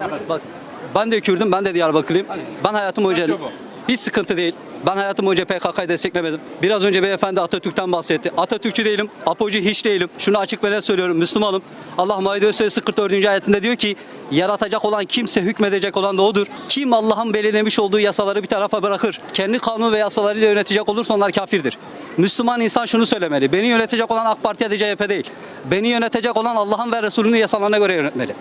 Bak ben de Kürdüm, ben de Diyarbakırlıyım. Ben hayatım boyunca hiç sıkıntı değil. Ben hayatım boyunca PKK'yı desteklemedim. Biraz önce beyefendi Atatürk'ten bahsetti. Atatürkçü değilim, Apocu hiç değilim. Şunu açık ve net söylüyorum, Müslümanım. Allah Maide Suresi 44. ayetinde diyor ki, yaratacak olan kimse hükmedecek olan da odur. Kim Allah'ın belirlemiş olduğu yasaları bir tarafa bırakır, kendi kanun ve yasalarıyla yönetecek olursa onlar kafirdir. Müslüman insan şunu söylemeli, beni yönetecek olan AK Parti ya da CHP değil. Beni yönetecek olan Allah'ın ve Resulünün yasalarına göre yönetmeli.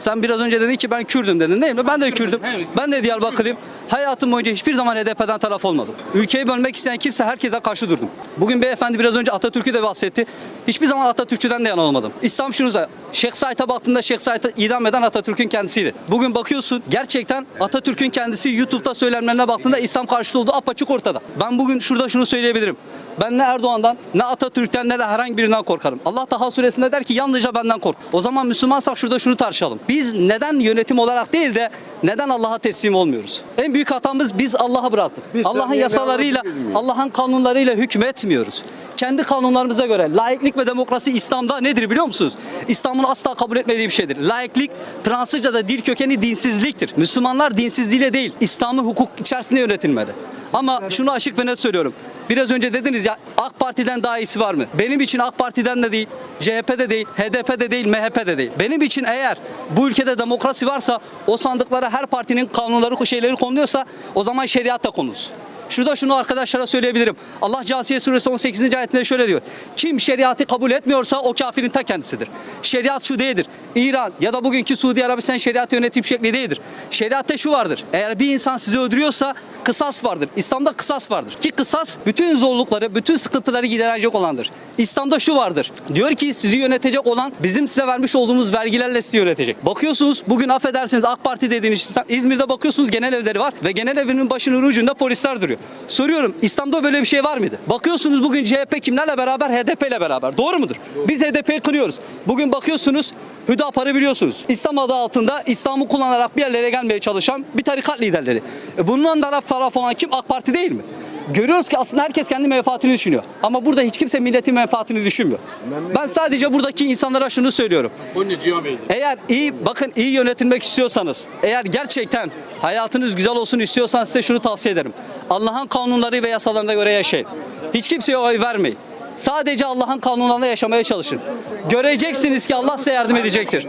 Sen biraz önce dedin ki ben Kürdüm dedin değil mi? Ben de Kürdüm. Ben de Diyarbakırlıyım. Hayatım boyunca hiçbir zaman HDP'den taraf olmadım. Ülkeyi bölmek isteyen kimse herkese karşı durdum. Bugün beyefendi biraz önce Atatürk'ü de bahsetti. Hiçbir zaman Atatürkçüden de yana olmadım. İslam şunu da Şeyh Said'e baktığında Şeyh Said'i idam eden Atatürk'ün kendisiydi. Bugün bakıyorsun gerçekten Atatürk'ün kendisi YouTube'da söylemlerine baktığında İslam karşıtı olduğu apaçık ortada. Ben bugün şurada şunu söyleyebilirim. Ben ne Erdoğan'dan ne Atatürk'ten ne de herhangi birinden korkarım. Allah Taha suresinde der ki yalnızca benden kork. O zaman Müslümansak şurada şunu tartışalım. Biz neden yönetim olarak değil de neden Allah'a teslim olmuyoruz? En büyük hatamız biz Allah'a bıraktık. Allah'ın yasalarıyla? Allah'ın kanunlarıyla hükmetmiyoruz. Kendi kanunlarımıza göre laiklik ve demokrasi İslam'da nedir biliyor musunuz? İslam'ın asla kabul etmediği bir şeydir. Laiklik Fransızca'da dil kökeni dinsizliktir. Müslümanlar dinsizliğiyle değil, İslam'ı hukuk içerisinde yönetilmeli. Ama şunu açık ve net söylüyorum. Biraz önce dediniz ya AK Parti'den daha iyisi var mı? Benim için AK Parti'den de değil, CHP'de değil, HDP'de değil, MHP'de değil. Benim için eğer bu ülkede demokrasi varsa o sandıklara her partinin kanunları, şeyleri konuluyorsa o zaman şeriat da konulsun. Şurada şunu arkadaşlara söyleyebilirim. Allah Casiye suresi 18. ayetinde şöyle diyor. Kim şeriatı kabul etmiyorsa o kafirin ta kendisidir. Şeriat şu değildir. İran ya da bugünkü Suudi Arabistan şeriat yönetim şekli değildir. Şeriatta şu vardır. Eğer bir insan sizi öldürüyorsa kısas vardır. İslam'da kısas vardır. Ki kısas bütün zorlukları, bütün sıkıntıları giderecek olandır. İslam'da şu vardır. Diyor ki sizi yönetecek olan bizim size vermiş olduğumuz vergilerle sizi yönetecek. Bakıyorsunuz bugün affedersiniz AK Parti dediğiniz insan İzmir'de bakıyorsunuz genel evleri var ve genel evinin başının ucunda polisler duruyor. Soruyorum İslam'da böyle bir şey var mıydı? Bakıyorsunuz bugün CHP kimlerle beraber? HDP ile beraber. Doğru mudur? Biz HDP'yi kınıyoruz. Bugün bakıyorsunuz Hüdapar'ı biliyorsunuz. İslam adı altında İslam'ı kullanarak bir yerlere gelmeye çalışan bir tarikat liderleri. E bundan taraf taraf olan kim? AK Parti değil mi? Görüyoruz ki aslında herkes kendi menfaatini düşünüyor. Ama burada hiç kimse milletin menfaatini düşünmüyor. Ben sadece buradaki insanlara şunu söylüyorum. Eğer iyi bakın iyi yönetilmek istiyorsanız, eğer gerçekten hayatınız güzel olsun istiyorsanız size şunu tavsiye ederim. Allah'ın kanunları ve yasalarına göre yaşayın. Hiç kimseye oy vermeyin. Sadece Allah'ın kanunlarına yaşamaya çalışın. Göreceksiniz ki Allah size yardım edecektir.